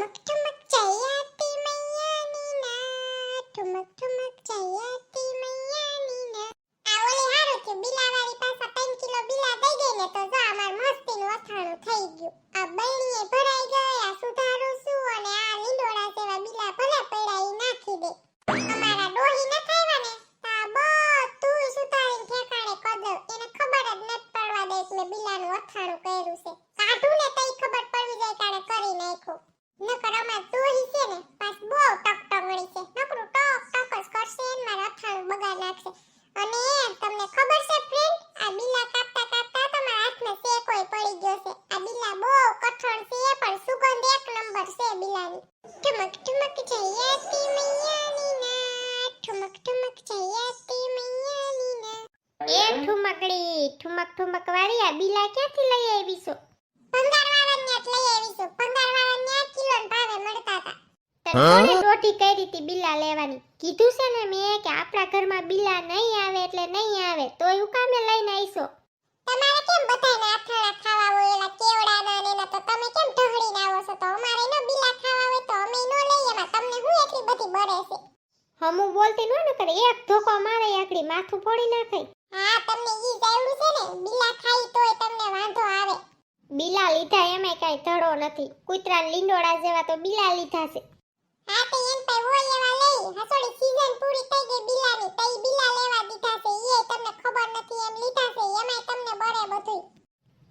ઠુમક ઠુમક જયાતી છે ઠુમક ઠુમક જયાતી મૈયાની ના ઠુમક ઠુમક જયાતી મૈયાની ના એ ઠુમકડી ઠુમક ઠુમક વાળી આ બિલા ક્યાંથી લઈ આવી છો ભંગારવાળાને જ લઈ આવીશું ભંગારવાળાને આ કિલોના ભાવે મળતા હતા તને કોણે દોઢી કરી હતી લેવાની કીધું છે ને મેં કે આપણા ઘરમાં બિલા નહીં આવે એટલે નહીં આવે તોય હું કામે લઈને આવીશો તમારે કેમ બધાને આથાળા ખાવા હોય એલા કેવડાના ને તો તમે કેમ ઢહળીને આવો છો તો અમારે ન બિલા એટલી બધી બળે છે. હમું બોલતી ન ને કરે એક ધોકો મારે આકડી માથું ફોડી નાખે. હા તમને ઈ જ છે ને બિલા ખાઈ તોય તમને વાંધો આવે. બિલા લીધા એમાંય કાંઈ ધડો નથી. કૂતરા લીંડોળા જેવા તો બિલા લીધા છે. હા તો એમ પે હોય એવા લઈ. હસોડી સીઝન પૂરી થઈ ગઈ બિલાની તઈ બિલા લેવા દીધા છે. ઈ તમને ખબર નથી એમ લીધા છે. એમાંય તમને બળે બધુંય.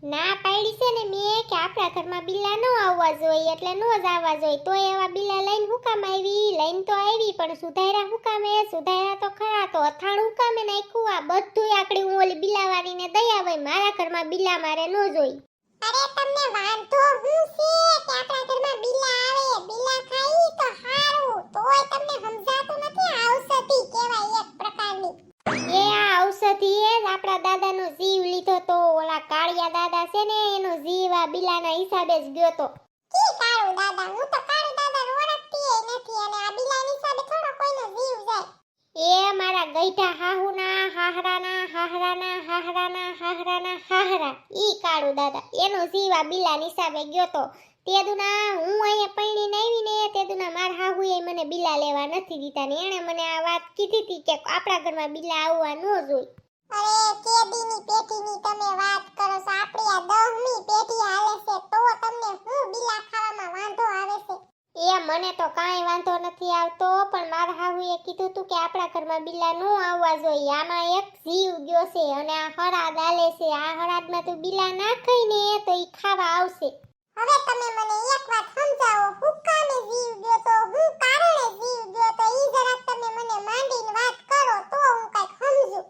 ના પાડી છે ને મેં કે આપણા ઘરમાં બિલ્લા ન આવવા જોઈએ, એટલે ન જ આવવા જોઈએ. તો એવા બિલ્લા લઈને હુકામ આવી? લઈને તો આવી, પણ સુધાર્યા હુકામે સુધાર્યા તો ખરા, તો અથાણું હુકામે નાખ્યું? આ બધું આકડી હું ઓલી બિલાવાળીને દઈ આવે મારા ઘરમાં બિલ્લા મારે ન જોઈ. અરે તમને વાંધો હું છે કે આપણા ઘરમાં બિલ્લા આવે? બિલ્લા ખાઈ તો હારું. તોય તમને સમજાતું નથી આવસતી, કહેવાય એક પ્રકારની. એ આ ઔષધિ જ આપણા દાદાનો જીવ લીધો તો ઓલા કાળિયા દાદા છે ને એનો જીવ આ બિલાના હિસાબે જ ગયો તો. કી કાળુ દાદા હું તો કાળુ દાદા ઓળખતી નથી અને આ બિલાની હિસાબે થોડો કોઈનો જીવ જાય. એ મારા ગઈઢા હાહુના હાહરાના હાહરાના હાહરાના હાહરાના હાહરા. ઈ કાળુ દાદા એનો જીવ આ બિલા નિસાબે ગયો તો. તે દુના હું અહીંયા પૈણીને આવીને તે દુના મારા હાહુએ મને બિલા લેવા નથી દીધા ને એણે મને આ વાત કીધી હતી કે આપણા ઘરમાં બિલા આવવા ન જોઈ. અરે કેદીની પેઢીની તમે વાત કરો છો. આપણી આ દહમી પેઢી હાલે છે તો તમને હું બિલા ખાવામાં વાંધો આવે છે? એ મને તો કાંઈ વાંધો નથી આવતો પણ મારા હાહુએ કીધું તું કે આપણા ઘરમાં બિલા ન આવવા જોઈએ. આમાં એક જીવ ગયો છે અને આ હરાદ આલે છે. આ હરાદમાં તું બિલા નાખઈ ને તો એ ખાવા આવશે. હવે તમે મને એક વાત સમજાવો, હું કામે જીવ ગયો તો, હું કારણે જીવ ગયો તો, ઈ જરાક તમે મને માંડીને વાત કરો તો હું કંઈક સમજુ.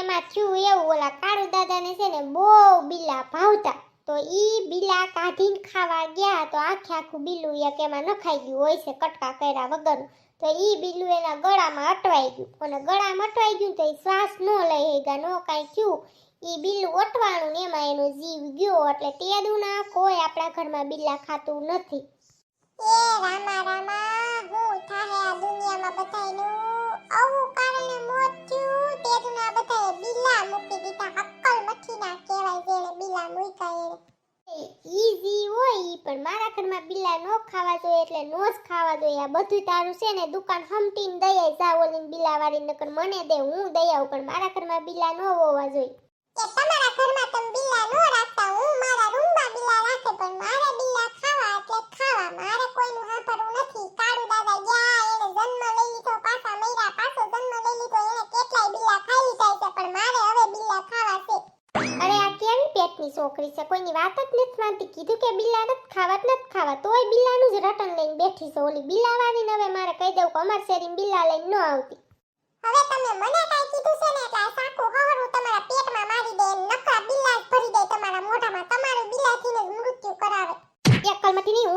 એમાં થયું એવું, ઓલા કાળુ દાદાને છે ને બહુ બિલા ભાવતા. તો ઈ બિલા કાઢીને ખાવા ગયા તો આખે આખું બિલું એક એમાં નખાઈ ગયું હોય છે, કટકા કર્યા વગરનું. તો ઈ બિલું એના ગળામાં અટવાઈ ગયું. અને ગળામાં અટવાઈ ગયું તો એ શ્વાસ ન લઈ ગયા ન કાંઈ થયું. ઈ બિલ ઓટવાનું ને એમાં એનો જીવ ગયો એટલે તે દુના કોઈ આપણા ઘરમાં બિલ્લા ખાતું નથી. એ રામા રામા હું થાહે આ દુનિયામાં બધાયનું? આવું કારણે મોત થયું. તે દુના બધાએ બિલ્લા મૂકી દીધા. હક્કલ મઠીના કહેવાય જેણે બિલ્લા મૂક્યા એ ઈ જીવ હોય ઈ પણ મારા ઘરમાં બિલ્લા નો ખાવા જોઈએ એટલે નો જ ખાવા જોઈએ. આ બધું તારું છે ને દુકાન હમટીને દઈએ જા ઓલી બિલા વાળી નકર મને દે હું દઈ આવું પણ મારા ઘરમાં બિલ્લા ન હોવા જોઈએ. છોકરી છે? કોઈની વાત જ નથી માનતી. કીધું કે બિલા નથી ખાવા નથી ખાવા. તોય બિલાનું જ રટન લઈને બેઠી છે. ઓલી બિલ્લા વાળીને હવે મારે કહી દઉં કે અમાર શેરીમાં બિલા લઈને ન આવતી. હવે તમે મને કાઈ કીધું છે ને, એટલે સાકું હવરું તમારા પેટમાં મારી દે ને નકરા બિલા જ ભરી દે તમારા મોઢામાં તમારું બિલાથી જ મૃત્યુ કરાવે એક કલમતી નહીં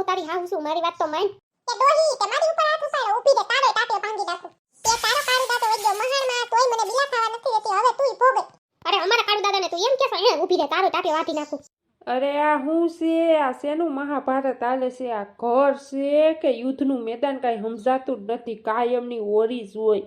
હું છું મારી વાત તો માન. કે ડોહી કે મારી ઉપર હાથ ઉપાડો ઊભી રે તારો ટાટો ભાંગી નાખું તે તારો કાળુ દાતો વગ્યો મહારમાં તોય મને બિલા ખાવા નથી દેતી હવે તુંય ભોગે અરે અમારા કાળુ દાદાને તો એમ કહેશો એને ઊભી રહે તારો ટાટ્યો વાટી નાખું. અરે આ હું છે? આ શેનું મહાભારત હાલે છે? આ ઘર છે કે યુદ્ધનું મેદાન કાંઈ સમજાતું જ નથી કાયમની ઓરી જ હોય.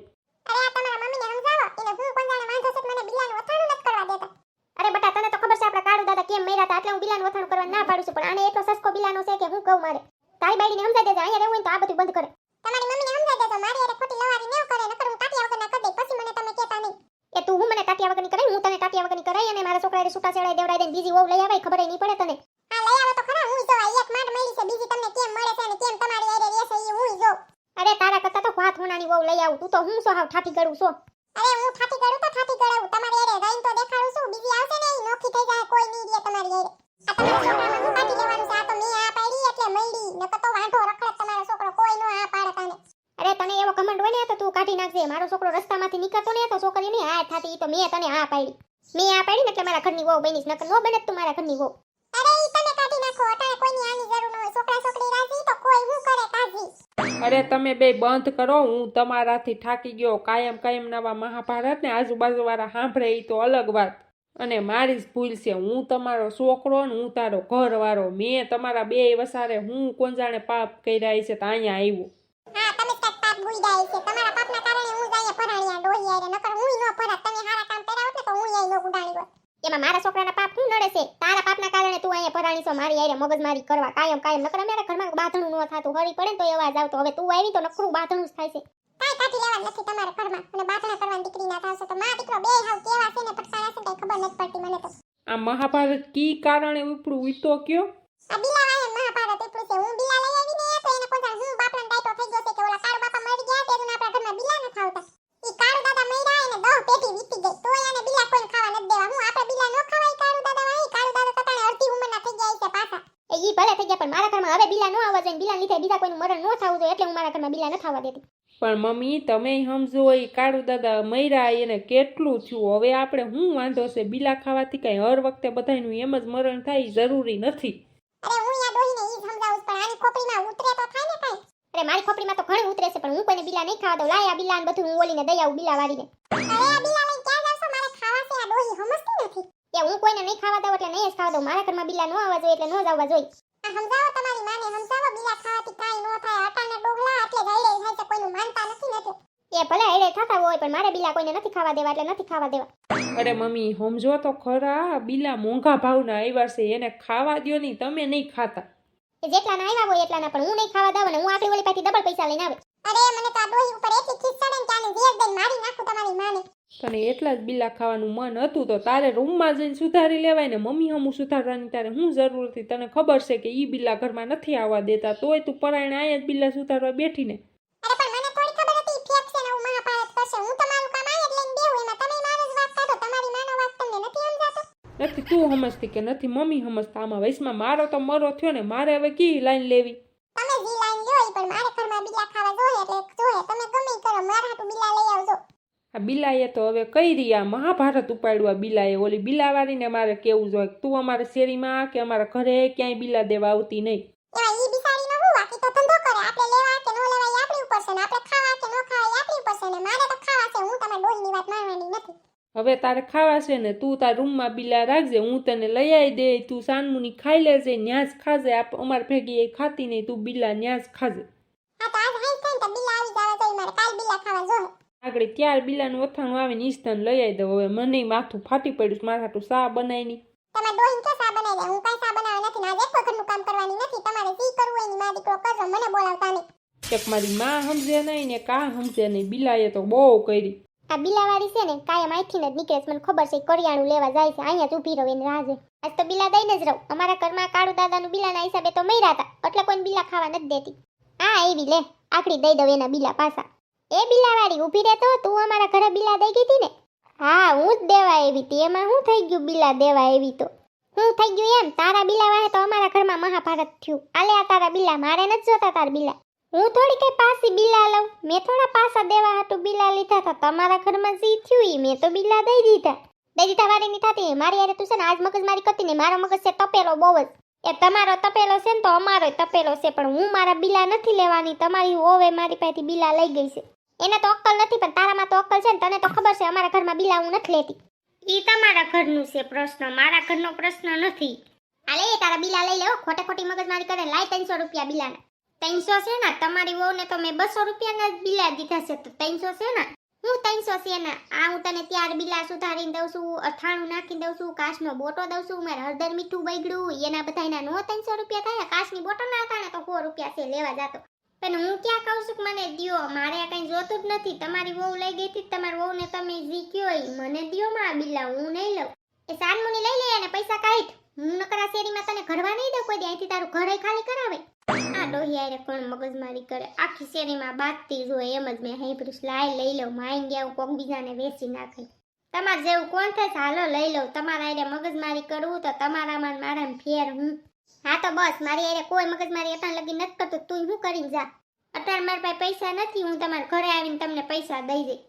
તો દાદા કેમ મર્યા હતા એટલે હું બિલાનું વથાણું કરવા ના પાડું છું પણ આને એટલો સસ્કો બિલાનો છે કે હું કહું મારે. તારી બાઈડીને સમજાઈ દેજે અહીંયા રહેવું હોય તો આ બધું બંધ કરે. તમારી મમ્મીને સમજાઈ દેજો મારી હારે ખોટી લવારી નેવ કરે નકર હું તાટિયા વગરના કરી દઈ પછી મને તમે કહેતા નહીં. એ તું હું મને ટાટિયા વગરની કરાય હું તને ટાટિયા વગરની કરાય અને મારા છોકરાને છૂટા છેડાઈ દેવડાઈ દે બીજી વહુ લઈ આવે ખબર નહીં પડે તને. આ લઈ આવો તો ખરા હું જોવા એક માંડ મળી છે બીજી તમને કેમ મળે છે અને કેમ તમારી હારે રહેશે એ હું જો. અરે તારા કરતા તો વાત હોનાની વહુ લઈ આવું તું તો હું સો હાવ ઠાઠી કરું છો? અરે હું થાકી કરું તો થાકી કરાવું તમારી હારે રહીને તો દેખાડું છું બીજી આવશે ને એ નોખી થઈ જાય કોઈ નહીં રહે તમારી હારે. અરે તને એવો કમેન્ટ હોય ને, તો તું કાઢી નાખજે. મારો છોકરો રસ્તામાંથી નીકળતો ને, તો છોકરીની હા થાતી, તો મેં તને હા પાડી. મેં આ પાડી ને મારા ઘરની વહુ નકર નો બને તું મારા ઘરની વહુ. ઈ તમે કાઢી નાખો અટાણે કોઈ હું કરે અરે તમે બે બંધ કરો, હું તમારાથી થાકી ગયો. કાયમ કાયમ નવા મહાભારત ને આજુબાજુવાળા સાંભળે એ તો અલગ વાત. અને મારી જ ભૂલ છે. હું તમારો છોકરો ને હું તારો ઘરવાળો. મેં તમારા બે વસારે હું કોણ જાણે પાપ કર્યા છે તો અહીંયા આવ્યો. હા, તમે જ પાપ ગુઈડા હું નકર હું તો હું એમાં મારા છોકરાના પાપ શું નડે છે? તારા પાપના કારણે તું અહીંયા પરાણી છો, મારી આરે મગજમારી કરવા. કાયમ કાયમ. નકર અમારા ઘરમાં બાંધણું ન થાતું. હરી પડે તો એવા અવાજ આવતો. હવે તું આવી તો નકરું બાંધણું જ થાય છે. કાંઈ કાઢી લેવા નથી તમારા ઘરમાં અને બાટલા કરવાની દીકરી ના થાવશો તો માં દીકરો બે હાવ કેવા છે ને પટકારા છે કઈ ખબર નથી પડતી મને તો. આ મહાભારત કી કારણે ઉપડું? ઈ તો કયો? આ બિલા વાહે મહાભારત એટલું છે. હું બિલા લઈ આવી ને તો એને કોઈ હું બાપલાને ડાયટો થઈ ગયો છે કે ઓલા કાળુ બાપા મરી ગયા તેનું આપણા ઘરમાં બિલા ન ખાવતા ઈ કાળુ દાદા મર્યા એને દહ પેટી વીતી ગઈ. તોય એને બિલા કોઈને ખાવા નથી દેવા. હું આપણે બિલા ન ખવાય કાળુ દાદા વાહે કાળુ દાદા કતાણે અડધી ઉંમરના થઈ ગયા છે પાછા. એ ઈ ભલે થઈ ગયા પણ મારા ઘરમાં હવે બિલા ન આવવા જોઈએ બિલા લીધે બીજા કોઈનું મરણ ન થવું જોઈએ એટલે હું મારા ઘરમાં બિલા ન થવા દેતી. પણ મમ્મી તમે સમજો એ કાળુ દાદા મર્યા એને કેટલું થયું? હવે આપણે શું વાંધો છે? બીલા ખાવાથી કઈ હર વખતે બધાયનું એમ જ મરણ થાય જરૂરી નથી. અરે હું યા ડોહીને ઈ સમજાવું પણ આની ખોપડીમાં ઉતરે તો થાય ને કાંઈ? અરે મારી ખોપડીમાં તો ઘણું ઉતરે છે પણ હું કોઈને બિલા નહીં ખાવા દઉં. લાય આ બિલા ને બધું હું ઓલીને દઈ આવું બિલા વાળીને. અરે આ બિલા લઈને ક્યાં જાવશો મારે ખાવા છે આ ડોહી સમજતી નથી. એ હું કોઈને નહીં ખાવા દઉં એટલે નહીં જ ખાવા દઉં. મારા ઘરમાં બિલા ન આવવા જોઈએ એટલે ન જ આવવા જોઈએ. સમજાવો તમારી માને સમજાવો બિલા ખાવાથી કાંઈ ન થાય. હટાને ડોગલા એટલે જઈલે થાય તો કોઈનું માનતા નથી ને એટલે. એ ભલે એડે થતા હોય પણ મારે બિલા કોઈને નથી ખાવા દેવા એટલે નથી ખાવા દેવા. અરે મમ્મી સમજો તો ખરા બીલા મોંઘા ભાવના આવ્યા છે એને ખાવા દ્યો નહીં તમે નહીં ખાતા. એ જેટલાના આવ્યા હોય એટલાના પણ હું નહીં ખાવા દઉં અને હું આખરી ઓલી પાછી ડબલ પૈસા લઈને આવે અરે મને તો આ ડોહી ઉપર એટલી ખીસ ચડે ને કે આને ઝેર દઈને મારી નાખું તમારી માને. તને એટલા જ બિલ્લા ખાવાનું મન હતું તો તારે રૂમમાં જઈને સુધારી લેવાય ને મમ્મી હમું સુધારવાની તારે શું જરૂર હતી? તને ખબર છે કે ઈ બિલ્લા ઘરમાં નથી આવવા દેતા તોય તું પરાયણે આયા જ બિલ્લા સુધારવા બેઠીને હું હું નથી તું સમજતી કે નથી મમ્મી સમજતા આમાં વયસમાં મારો તો મરો થયો ને મારે હવે કી લાઈન લેવી? તમે જી લાઈન લ્યો પણ મારે ઘરમાં બિલા ખાવા જોઈએ એટલે જોઈએ તમે ગમે કરો મારા હાટુ બિલા લઈ આવજો. આ બિલાએ તો હવે કઈ આ મહાભારત ઉપાડ્યું આ બિલાએ ઓલી બિલાવાળીને મારે કેવું જોઈએ? તું અમારે શેરીમાં કે અમારા ઘરે ક્યાંય બિલા દેવા આવતી નહીં? તો તો હવે તારે ખાવા છે ને તું તાર રૂમમાં બિલા રાખજે હું તને લઈ આવી દે તું સાનમુની ખાઈ લેજે ન્યાસ ખાજે આપ અમાર ભેગી એ ખાતી નહીં તું બિલા ન્યાસ ખાજે. હા તો આજ હાઈ થાય તો બિલા આવી જવા જોઈએ મારે કાલ બિલા ખાવા જોઈએ. આગળ ત્યાર બિલાનું અથાણું આવે ને ઈ લઈ આવી દઉં. હવે મને માથું ફાટી પડ્યું મારા હાટું સા બનાવી ની તમારે ડોહીને કે સા બનાવી દે? હું કાંઈ સા બનાવવા નથી ને ઘરનું કામ કરવાની નથી. તમારે જી કરવું એની મા દીકરો કરજો મને બોલાવતા નહીં. એક મારી માં સમજે નહીં ને કા સમજે નહીં. બિલાએ તો બહુ કરી. આ બિલાવાળી છે ને કાયમ અહીંથી જ નીકળે મને ખબર છે કરિયાણું લેવા જાય છે. અહીંયા જ ઊભી રહો એને રાહે આજ તો બિલા દઈને જ રહું. અમારા ઘરમાં કાળુ દાદાનું બિલાના હિસાબે તો મર્યા હતા. એટલે કોઈ બિલા ખાવા નથી દેતી. આ એવી લે. આકડી દઈ દઉં એના બિલા પાછા. એ બિલાવાળી ઊભી રહે તો તું અમારા ઘરે બિલા દઈ ગઈ હતી ને? હા, હું જ દેવા એવી હતી. એમાં હું થઈ ગયું બિલા દેવા એવી તો? હું થઈ ગયું એમ. તારા બિલા વાળે તો અમારા ઘરમાં મહાભારત થયું. આલે આ તારા બિલા. મારે નથી જોતા તાર બિલા. હું થોડી કઈ પાસી બિલા લઉં. મેં થોડા પાસા દેવા હતું બિલા લીધા હતા. તમારા ઘરમાં જે થયું એ મેં તો બિલા દઈ દીધા. દઈ દીધા વાળી ની થતી. મારી યારે તું છે ને આજ મગજ મારી કરતી ને મારો મગજ છે તપેલો બહુ જ. એ તમારો તપેલો છે ને તો અમારો તપેલો છે. પણ હું મારા બિલા નથી લેવાની. તમારી ઓવે મારી પાસેથી બિલા લઈ ગઈ છે. એને તો અક્કલ નથી પણ તારામાં તો અક્કલ છે ને તને તો ખબર છે અમારા ઘરમાં બિલા હું નથી લેતી. ઈ તમારા ઘરનું છે પ્રશ્ન મારા ઘરનો પ્રશ્ન નથી. આલે તારા બિલા લઈ લેવો ખોટે ખોટી મગજમારી કરે લાય ત્રણસો રૂપિયા બિલાના. ત્રણસો છે ને તમારી વહુને તો મેં બસો રૂપિયાના જ બિલા દીધા છે તો ત્રણસો છે ને? હું ત્રણસો છે ને આ હું તને ત્યાર બિલા સુધારીને દઉં છું અથાણું નાખીને દઉં છું કાચનો બોટો દઉં છું મારે હળદર મીઠું બગડ્યું એના બધાના નો ત્રણસો રૂપિયા થાય કાચની બોટો ના ને તો સો રૂપિયા છે લેવા જાતો. પણ હું ક્યાં કહું છું કે મને દિયો, મારે આ કંઈ જોતું જ નથી. તમારી વહુ લઈ ગઈ હતી, તમારી વહુને તમે જી કયો મને દિયો માં બિલા હું નહીં લઉં. એ સાનમુની લઈ લે અને પૈસા કાઢ. હું નકરા શેરીમાં તને ઘરવા નહીં દઉં કોઈ અહીંથી તારું ઘરે ખાલી કરાવે. આ ડોહી આરે કોણ મગજમારી કરે? આખી શેરીમાં બાતતી હોય એમ જ મેં હાઈબ્રુસ લાય લઈ લઉં માઈ ગયા હું કોક બીજાને વેચી નાખે. તમારે જેવું કોણ થાય? હાલો લઈ લઉં. તમારા આરે મગજમારી કરવું તો તમારામાં મારા ફેર હું હા તો બસ, મારી આરે કોઈ મગજમારી અટાણ લગી નથી કરતું. તું શું કરીને જા? અટાણ મારા પાસે પૈસા નથી, હું તમારા ઘરે આવીને તમને પૈસા દઈ દઈ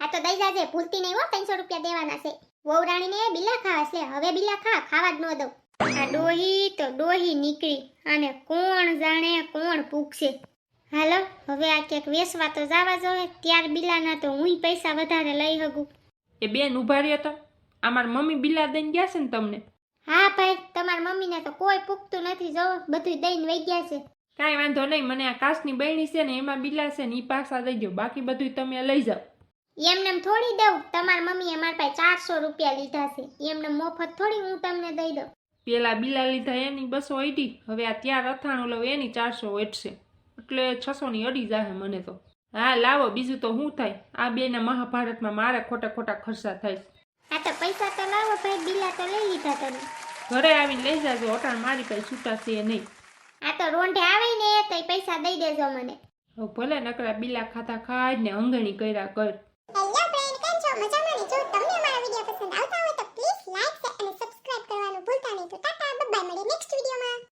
હા તો દઈ જાજે, ભૂલતી નહીં હો, ત્રણસો રૂપિયા દેવાના છે. વહુરાણીને બિલા ખાવા છે, હવે બિલા ખા, ખાવા જ ન દઉં. આ ડોહી તો ડોહી નીકળી, અને કોણ જાણે કોણ ભૂખશે. હાલો, હવે આ ક્યાંક વેસવા તો જવા જોઈએ ત્યાર બિલાના તો હું પૈસા વધારે લઈ શકું એ બેન ઊભા રહ્યો તો અમાર મમ્મી બિલા દઈને ગયા છે ને તમને? હા ભાઈ તમારા મમ્મીને તો કોઈ પૂગતું નથી જો બધું દઈને વહી ગયા છે. કાંઈ વાંધો નહીં મને આ કાચની બહેણી છે ને એમાં બિલા છે ને એ પાછા દઈ દો બાકી બધું તમે લઈ જાઓ. એમને થોડી દઉં તમારી મમ્મીએ મારા પાસે ચારસો રૂપિયા લીધા છે. એમને મફત થોડી હું તમને દઈ દઉં. પેલા બિલા લીધા એની બસો અઢી. હવે આ ત્યાં અથાણું લઉં એની ચારસો વેઠશે એટલે છસો ની અઢી જાહે મને તો. હા લાવો બીજું તો શું થાય? આ બેના મહાભારતમાં મારે ખોટા ખોટા ખર્ચા થાય. આ તો પૈસા તો લાવો ભાઈ બિલા તો લઈ લીધા તને ઘરે આવીને લઈ જાજો ઓટાણ મારી પાસે છૂટા નહીં. આ તો રોંઢે આવે ને તો પૈસા દઈ દેજો મને. હું ભલે નકરા બિલા ખાતા ખાઈ ને અંગણી કર્યા કર. હેલો કરવાનું ભૂલતા નહીં. તો ટાટા બાય મળીએ